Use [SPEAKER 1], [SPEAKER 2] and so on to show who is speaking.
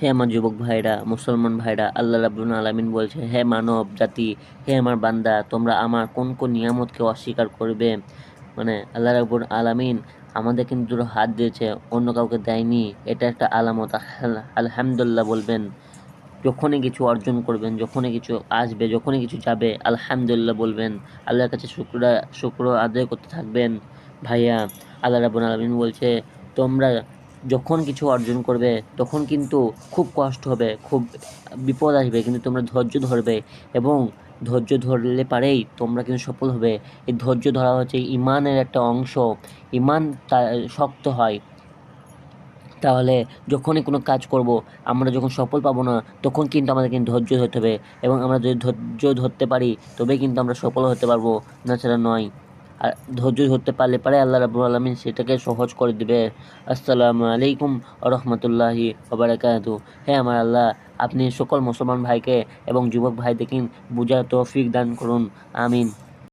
[SPEAKER 1] হে আমার যুবক ভাইরা, মুসলমান ভাইরা, আল্লাহ রাব্বুল আলামিন বলছে, হে মানব জাতি, হে আমার বান্দা, তোমরা আমার কোন কোন নিয়ামতকে অস্বীকার করবে? মানে আল্লাহ রাব্বুল আলামিন আমাদের কিন্তু দুটো হাত দিয়েছে, অন্য কাউকে দেয়নি, এটা একটা আলামত। আলহামদুল্লাহ বলবেন, যখনই কিছু অর্জন করবেন, যখনই কিছু আসবে, যখনই কিছু যাবে, আলহামদুলিল্লাহ বলবেন, আল্লাহর কাছে শুক্র শুক্র আদায় করতে থাকবেন। ভাইয়া, আল্লাহ রাবুল আলমিন বলছে, তোমরা যখন কিছু অর্জন করবে, তখন কিন্তু খুব কষ্ট হবে, খুব বিপদ আসবে, কিন্তু তোমরা ধৈর্য ধরবে এবং ধৈর্য ধরলে পারেই তোমরা কিন্তু সফল হবে। এই ধৈর্য ধরা হচ্ছে ইমানের একটা অংশ। ইমান শক্ত হয়। তাহলে যখনই কোনো কাজ করব, আমরা যখন সফল পাবো না, তখন কিন্তু আমাদের কিন্তু ধৈর্য ধরতে হবে এবং আমরা যদি ধৈর্য ধরতে পারি, তবেই কিন্তু আমরা সফল হতে পারব। তাছাড়া নয়। আর ধৈর্য ধরতে পারলে পারে, আল্লাহ রাবুল আলমিন সেটাকে সহজ করে দেবে। আসসালামু আলাইকুম রহমতুল্লাহি ওবরাকাতু হে আমার আল্লাহ, আপনি সকল মুসলমান ভাইকে এবং যুবক ভাই ভাইদেরকে বুঝা তৌফিক দান করুন। আমিন।